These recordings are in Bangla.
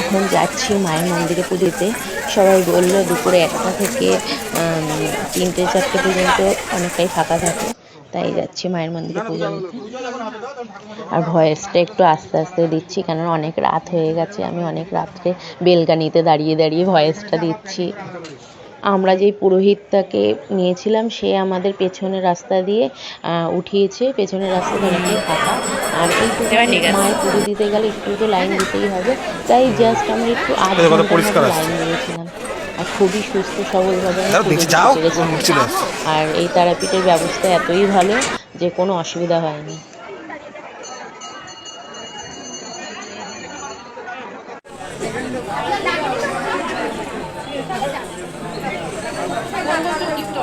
এখন যাচ্ছি মায়ের মন্দিরে পুজোতে। সবাই বলল দুপুরে একটা থেকে তিনটে, চারটে পর্যন্ত অনেকটাই ফাঁকা থাকে। তাই যাচ্ছি মায়ের মন্দিরে পুজো দিতে আর ভয়েসটা একটু আস্তে আস্তে দিচ্ছি, কেননা অনেক রাত হয়ে গেছে। আমি অনেক রাত্রে বেলগানিতে দাঁড়িয়ে দাঁড়িয়ে ভয়েসটা দিচ্ছি। আমরা যেই পুরোহিতটাকে নিয়েছিলাম সে আমাদের পেছনের রাস্তা দিয়ে আহ, উঠিয়েছে। পেছনের রাস্তা অনেকটাই ফাঁকা। আর একটু মায়ের পুজো দিতে গেলে একটু তো লাইন দিতেই হবে। তাই জাস্ট আমরা একটু আধ আছে। লাইন দিয়েছিলাম। আর খুবই সুস্থ সবলভাবে। আর এই তারাপীঠের ব্যবস্থা এতই ভালো যে কোনো অসুবিধা হয়নি।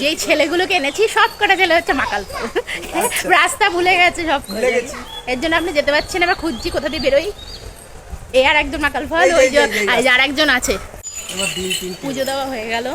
যেই ছেলেগুলোকে এনেছি সব কটা ছেলে হচ্ছে মাকাল। রাস্তা ভুলে গেছে সব এর জন্য আপনি যেতে পারছেন আমরা খুঁজছি কোথা দিয়ে বেরোই। এ আর একজন মাকাল ফল ওই যে আর একজন আছে। পুজো দেওয়া হয়ে গেল।